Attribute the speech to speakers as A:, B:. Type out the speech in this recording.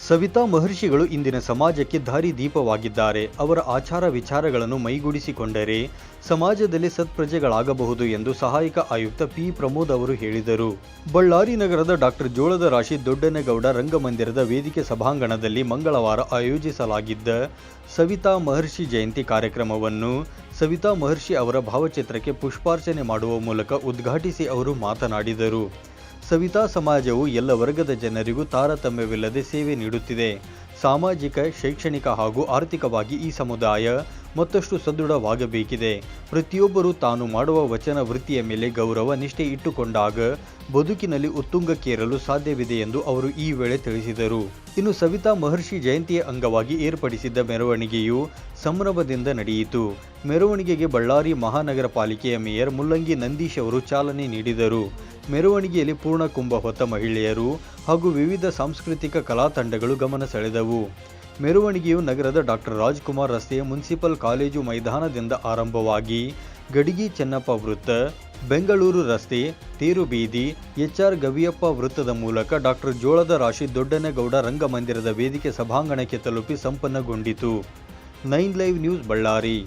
A: ಸವಿತಾ ಮಹರ್ಷಿಗಳು ಇಂದಿನ ಸಮಾಜಕ್ಕೆ ದಾರಿದೀಪವಾಗಿದ್ದಾರೆ ಅವರ ಆಚಾರ ವಿಚಾರಗಳನ್ನು ಮೈಗೂಡಿಸಿಕೊಂಡರೆ ಸಮಾಜದಲ್ಲಿ ಸತ್ಪ್ರಜೆಗಳಾಗಬಹುದು ಎಂದು ಸಹಾಯಕ ಆಯುಕ್ತ ಪಿ. ಪ್ರಮೋದ್ ಅವರು ಹೇಳಿದರು. ಬಳ್ಳಾರಿ ನಗರದ ಡಾಕ್ಟರ್ ಜೋಳದ ರಾಶಿ ದೊಡ್ಡನಗೌಡ ರಂಗಮಂದಿರದ ವೇದಿಕೆ ಸಭಾಂಗಣದಲ್ಲಿ ಮಂಗಳವಾರ ಆಯೋಜಿಸಲಾಗಿದ್ದ ಸವಿತಾ ಮಹರ್ಷಿ ಜಯಂತಿ ಕಾರ್ಯಕ್ರಮವನ್ನು ಸವಿತಾ ಮಹರ್ಷಿ ಅವರ ಭಾವಚಿತ್ರಕ್ಕೆ ಪುಷ್ಪಾರ್ಚನೆ ಮಾಡುವ ಮೂಲಕ ಉದ್ಘಾಟಿಸಿ ಅವರು ಮಾತನಾಡಿದರು. ಸವಿತಾ ಸಮಾಜವು ಎಲ್ಲ ವರ್ಗದ ಜನರಿಗೂ ತಾರತಮ್ಯವಿಲ್ಲದೆ ಸೇವೆ ನೀಡುತ್ತಿದೆ. ಸಾಮಾಜಿಕ ಶೈಕ್ಷಣಿಕ ಹಾಗೂ ಆರ್ಥಿಕವಾಗಿ ಈ ಸಮುದಾಯ ಮತ್ತಷ್ಟು ಸದೃಢವಾಗಬೇಕಿದೆ. ಪ್ರತಿಯೊಬ್ಬರೂ ತಾನು ಮಾಡುವ ವಚನ ವೃತ್ತಿಯ ಮೇಲೆ ಗೌರವ, ನಿಷ್ಠೆ ಇಟ್ಟುಕೊಂಡಾಗ ಬದುಕಿನಲ್ಲಿ ಉತ್ತುಂಗಕ್ಕೇರಲು ಸಾಧ್ಯವಿದೆ ಎಂದು ಅವರು ಈ ವೇಳೆ ತಿಳಿಸಿದರು. ಇನ್ನು ಸವಿತಾ ಮಹರ್ಷಿ ಜಯಂತಿಯ ಅಂಗವಾಗಿ ಏರ್ಪಡಿಸಿದ್ದ ಮೆರವಣಿಗೆಯು ಸಂಭ್ರಮದಿಂದ ನಡೆಯಿತು. ಮೆರವಣಿಗೆಗೆ ಬಳ್ಳಾರಿ ಮಹಾನಗರ ಪಾಲಿಕೆಯ ಮೇಯರ್ ಮುಲ್ಲಂಗಿ ನಂದೀಶ್ ಅವರು ಚಾಲನೆ ನೀಡಿದರು. ಮೆರವಣಿಗೆಯಲ್ಲಿ ಪೂರ್ಣ ಕುಂಭ ಹೊತ್ತ ಮಹಿಳೆಯರು ಹಾಗೂ ವಿವಿಧ ಸಾಂಸ್ಕೃತಿಕ ಕಲಾ ತಂಡಗಳು ಗಮನ ಸೆಳೆದವು. ಮೆರವಣಿಗೆಯು ನಗರದ ಡಾಕ್ಟರ್ ರಾಜ್ಕುಮಾರ್ ರಸ್ತೆಯ ಮುನ್ಸಿಪಲ್ ಕಾಲೇಜು ಮೈದಾನದಿಂದ ಆರಂಭವಾಗಿ ಗಡಿಗಿ ಚೆನ್ನಪ್ಪ ವೃತ್ತ, ಬೆಂಗಳೂರು ರಸ್ತೆ, ತೇರು ಬೀದಿ, ಎಚ್ಆರ್ ಗವಿಯಪ್ಪ ವೃತ್ತದ ಮೂಲಕ ಡಾಕ್ಟರ್ ಜೋಳದ ರಾಶಿ ದೊಡ್ಡನಗೌಡ ರಂಗಮಂದಿರದ ವೇದಿಕೆ ಸಭಾಂಗಣಕ್ಕೆ ತಲುಪಿ ಸಂಪನ್ನಗೊಂಡಿತು. Nine live news Ballari.